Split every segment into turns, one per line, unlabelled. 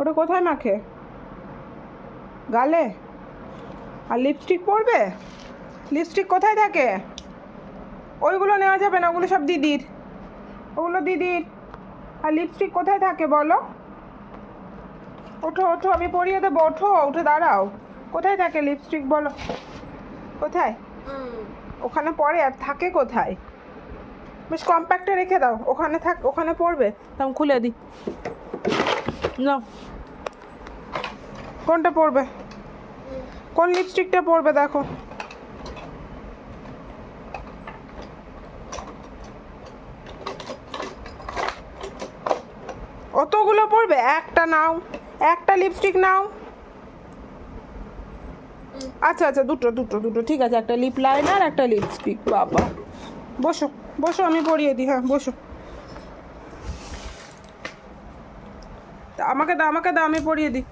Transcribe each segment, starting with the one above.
ওটা কোথায় মাখে গালে? আর লিপস্টিক পরবে? লিপস্টিক কোথায় থাকে? ওইগুলো নেওয়া যাবে না ওগুলো সব দিদির। ওগুলো দিদির। আর লিপস্টিক কোথায় থাকে বলো? ওঠো ওঠো আমি পরিয়ে দেবো ওঠো উঠে দাঁড়াও। কোথায় থাকে লিপস্টিক বলো? কোথায়? ওখানে পড়ে আর থাকে কোথায়? বেশ কম্প্যাক্টে রেখে দাও ওখানে থাক ওখানে পড়বে। তখন খুলে দিই। না কোনটা পড়বে কোন লিপস্টিকটা পড়বে দেখো। অতগুলো পড়বে একটা নাও। একটা লিপস্টিক নাও। আচ্ছা আচ্ছা দুটো দুটো দুটো, ঠিক আছে। একটা লিপ লাইনার একটা লিপস্টিক বাবা। বসো বসো, আমি পরিয়ে দিই হ্যাঁ বসো। আমাকে দাও আমাকে দাও, আমি পরিয়ে দিই।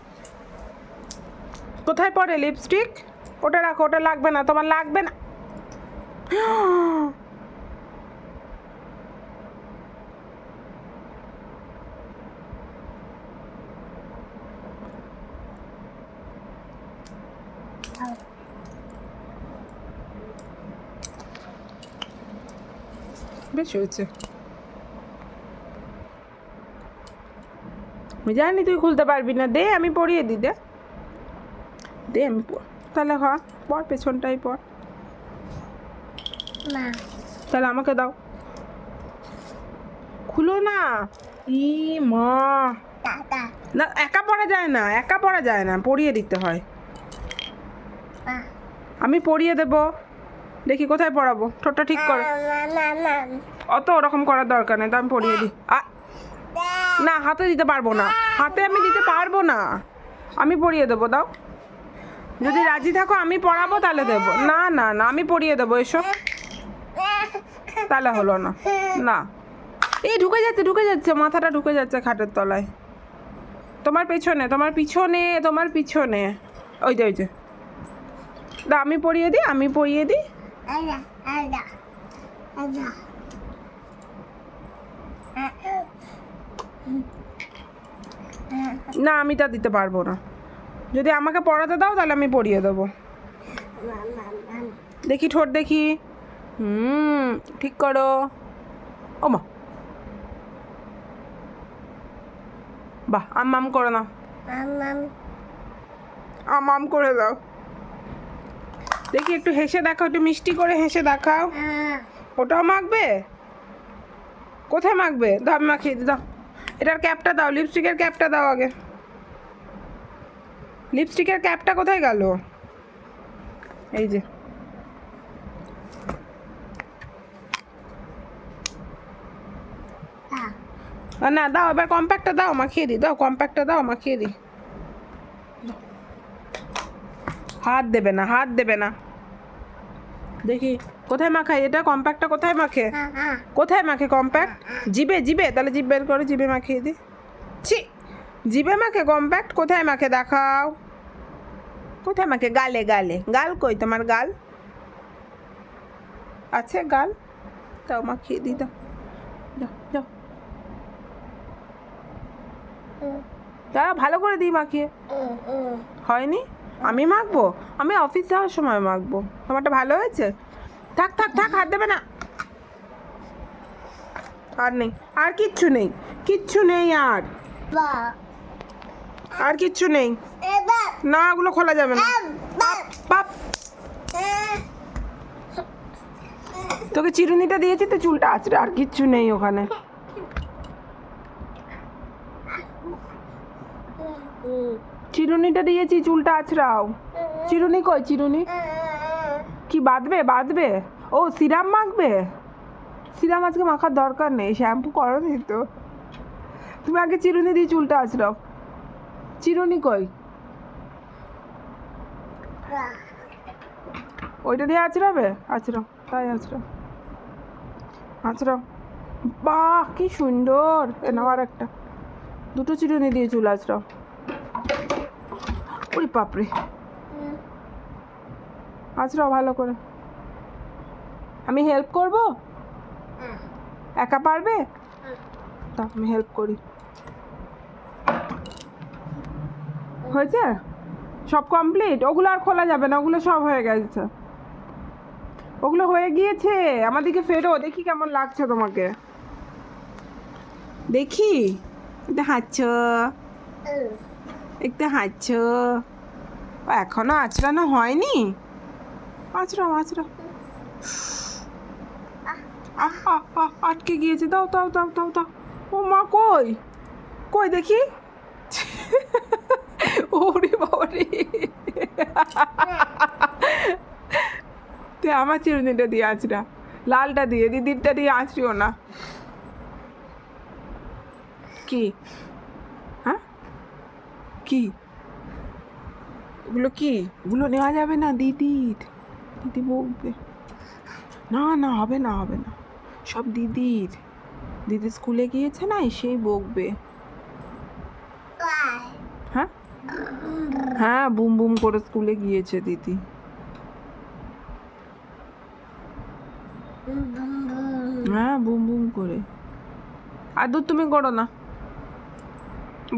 কোথায় পড়ে লিপস্টিক ওটা রাখো, ওটা লাগবে না, তোমার লাগবে না। বেশ হয়েছে। আমি জানি তুই খুলতে পারবি না দে আমি পড়িয়ে দিই দে। দে আমি তাহলে হ পর পেছনটাই পর।
না
তাহলে আমাকে দাও। খুলো না। ই মা। না একা পড়া যায় না একা পড়া যায় না পড়িয়ে দিতে হয়। আমি পড়িয়ে দেব। দেখি কোথায় পড়াবো। ঠোঁটটা ঠিক কর। অত ওরকম করার দরকার নেই তো আমি পড়িয়ে দিই। আ না, হাতে দিতে পারব না। হাতে আমি দিতে পারব না। আমি পরিয়ে দেবো, দাও। যদি রাজি থাকো, আমি পড়াবো তাহলে দেবো। না না না, আমি পরিয়ে দেবো, এসো। তাহলে হলো না। না। এই, ঢুকে যাচ্ছে ঢুকে যাচ্ছে, মাথাটা ঢুকে যাচ্ছে খাটের তলায়। তোমার পেছনে, তোমার পিছনে তোমার পিছনে। ওই যে ওই যে। দা, আমি পরিয়ে দিই, আমি পরিয়ে দিই। না আমি তা দিতে পারব না। যদি আমাকে পড়াতে দাও তাহলে আমি পড়িয়ে দেবো। দেখি ঠোঁট দেখি। হুম ঠিক করো। ও মা বাহ আম আম করে নাও
মাম
আম আম করে দাও। দেখি একটু হেসে দেখাও একটু মিষ্টি করে হেসে দেখাও। ওটাও মাখবে? কোথায় মাখবে? দাও আমি মাখিয়ে দিই দাও। এটার ক্যাপটা দাও লিপস্টিকের ক্যাপটা দাও আগে। লিপস্টিকের ক্যাপটা কোথায় গেল? এই যে। না, দাও, এবার কম্প্যাক্টটা দাও, মাখিয়ে দিই দাও কম্প্যাক্টটা দাও, মাখিয়ে দিই হাত দেবে না, হাত দেবে না। দেখি কোথায় মাখায় এটা কম্প্যাক্টটা কোথায় মাখে? কোথায় মাখে কম্প্যাক্ট জিবে জিবে। তাহলে জিভ বের করে জিবে মাখিয়ে দি। ছি! জিবে মাখে কম্প্যাক্ট কোথায় মাখে দেখাও। কোথায় মাখে? গালে গালে। গাল কই তোমার গাল? আছে গাল? তাও মাখিয়ে দি দাও। দাও দাও। দাঁড়া ভালো করে দিই মাখিয়ে। হয়নি? আমি মাখবো? আমি অফিস যাওয়ার সময় মাখবো। তোমারটা ভালো হয়েছে? থাক থাক থাক, হাত দেবে না। আর নেই। আর কিচ্ছু নেই। কিচ্ছু নেই আর। আর কিচ্ছু নেই। না, ওগুলো খোলা যাবে না। পাপ তোকে চিরুনিটা দিয়েছি তো চুলটা আছড়ে। আর কিচ্ছু নেই ওখানে। চিরুনিটা দিয়েছি, চুলটা আছড়াও। চিরুনি কই, চিরুনি? কি বাঁধবে বাঁধবে? ও, সিরাম মাখবে? সিরাম আজকে মাখার দরকার নেই, শ্যাম্পু করনি তো। তুমি আগে চিরুনি দিয়ে চুলটা আছড়াও। চিরুনি কই? ওইটা দিয়ে আছড়াবে? আছড়াও, তাই আছড়াও। আছড়াও। বাহ, কি সুন্দর। এ নাও আর একটা দুটো চিরুনি দিয়ে চুল আছড়াও। ওরে বাপরে আছড়াও ভালো করে। আমি হেল্প করব? একা পারবে? তা আমি হেল্প করি। হয়েছে? সব কমপ্লিট ওগুলো আর খোলা যাবে না ওগুলো সব হয়ে গেছে। ওগুলো হয়ে গিয়েছে। আমাদেরকে ফেরো দেখি কেমন লাগছে তোমাকে। দেখি। একটু একটু হাঁচছ এখনও আঁচড়ানো হয়নি? আঁচড়াও আঁচড়াও। আটকে গিয়েছে। দাও দাও দাও দাও দাও। ও মা, কই? কই দেখি? ওরে বাবারে। আমার চিরুনিটা দিয়ে আঁচড়া। লালটা দিয়ে, দিদিরটা দিয়ে আঁচড়িও না। কি? কি? ওগুলো কি? ওগুলো নেওয়া যাবে না দিদির দিদি বকবে না না, হবে না হবে না। সব দিদির। দিদি স্কুলে গিয়েছে না সেই বকবে। হ্যাঁ? হ্যাঁ বুম বুম করে স্কুলে গিয়েছে দিদি. হ্যাঁ বুম বুম করে। আর দুধ তুমি করো না।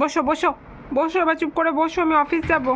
বসো বসো। বসো এবার চুপ করে বসো আমি অফিস যাব।